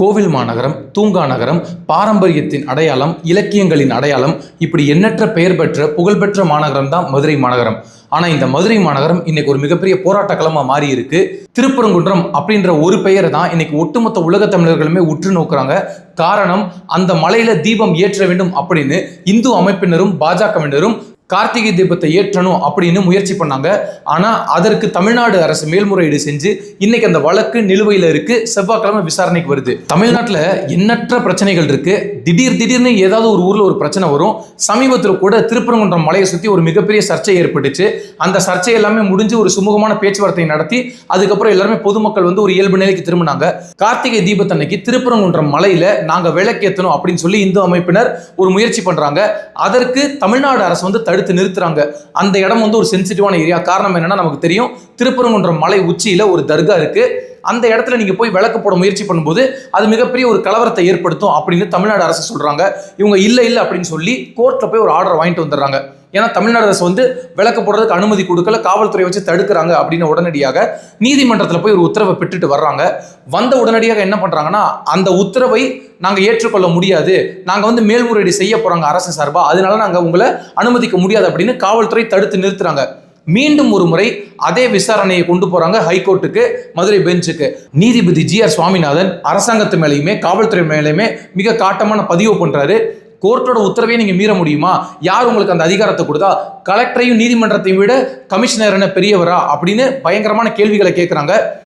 கோவில் மாநகரம் தூங்கா நகரம் பாரம்பரியத்தின் அடையாளம் இலக்கியங்களின் அடையாளம் இப்படி எண்ணற்ற பெயர் பெற்ற புகழ்பெற்ற மாநகரம் தான் மதுரை மாநகரம். ஆனால் இந்த மதுரை மாநகரம் இன்னைக்கு ஒரு மிகப்பெரிய போராட்ட களமாக மாறி இருக்கு திருப்பரங்குன்றம் அப்படின்ற ஒரு பெயரை தான் இன்னைக்கு ஒட்டுமொத்த உலக தமிழர்களுமே உற்று நோக்குறாங்க. காரணம் அந்த மலையில தீபம் ஏற்ற வேண்டும் அப்படின்னு இந்து அமைப்பினரும் பாஜகவினரும் கார்த்திகை தீபத்தை ஏற்றணும் அப்படின்னு முயற்சி பண்ணாங்க. ஆனால் அதற்கு தமிழ்நாடு அரசு மேல்முறையீடு செஞ்சு இன்னைக்கு அந்த வழக்கு நிலுவையில் இருக்கு. செவ்வாய்க்கிழமை விசாரணைக்கு வருது. தமிழ்நாட்டில் எண்ணற்ற பிரச்சனைகள் இருக்கு. திடீர் திடீர்னு ஏதாவது ஒரு ஊரில் ஒரு பிரச்சனை வரும். சமீபத்தில் கூட திருப்பரங்குன்றம் மலையை சுற்றி ஒரு மிகப்பெரிய சர்ச்சை ஏற்பட்டுச்சு. அந்த சர்ச்சை எல்லாமே முடிஞ்சு ஒரு சுமூகமான பேச்சுவார்த்தை நடத்தி அதுக்கப்புறம் எல்லாருமே பொதுமக்கள் வந்து ஒரு இயல்பு நிலைக்கு திரும்பினாங்க. கார்த்திகை தீபத்தன்னைக்கு திருப்பரங்குன்றம் மலையில் நாங்கள் விளக்கேற்றணும் அப்படின்னு சொல்லி இந்து அமைப்பினர் ஒரு முயற்சி பண்ணுறாங்க அதற்கு தமிழ்நாடு அரசு வந்து தடுத்து நிறுத்துறாங்க. அந்த இடம் வந்து ஒரு சென்சிட்டிவான ஏரியா காரணம் என்னன்னா நமக்கு தெரியும் திருப்பரங்குன்ற மலை உச்சியில ஒரு தர்கா இருக்கு. அந்த இடத்துல நீங்க போய் விளக்கு போட முயற்சி பண்ணும்போது அது மிகப்பெரிய ஒரு கலவரத்தை ஏற்படுத்தும் அப்படின்னு தமிழ்நாடு அரசு சொல்றாங்க. இவங்க இல்லை இல்லை அப்படின்னு சொல்லி கோர்ட்ல போய் ஒரு ஆர்டர் வாங்கிட்டு வந்துடுறாங்க. ஏன்னா தமிழ்நாடு அரசு வந்து விளக்கு போடுறதுக்கு அனுமதி கொடுக்கல காவல்துறை வச்சு தடுக்கிறாங்க அப்படின்னு உடனடியாக நீதிமன்றத்தில் போய் ஒரு உத்தரவை பெற்றுட்டு வர்றாங்க. வந்த உடனடியாக என்ன பண்ணுறாங்கன்னா அந்த உத்தரவை நாங்கள் ஏற்றுக்கொள்ள முடியாது. நாங்கள் வந்து மேல்முறையீடு செய்ய போகிறாங்க அரசு சார்பாக அதனால நாங்கள் உங்களை அனுமதிக்க முடியாது அப்படின்னு காவல்துறை தடுத்து நிறுத்துறாங்க. மீண்டும் ஒரு முறை அதே விசாரணையை கொண்டு போறாங்க ஹைகோர்ட்டுக்கு மதுரை பெஞ்சுக்கு. நீதிபதி ஜி ஆர் சுவாமிநாதன் அரசாங்கத்து மேலேயுமே காவல்துறை மேலேயுமே மிக காட்டமான பதிவு பண்றாரு. கோர்ட்டோட உத்தரவை நீங்க மீற முடியுமா? யார் உங்களுக்கு அந்த அதிகாரத்தை கொடுத்தா? கலெக்டரையும் நீதிமன்றத்தையும் விட கமிஷனர் என்ன பெரியவரா? அப்படின்னு பயங்கரமான கேள்விகளை கேட்குறாங்க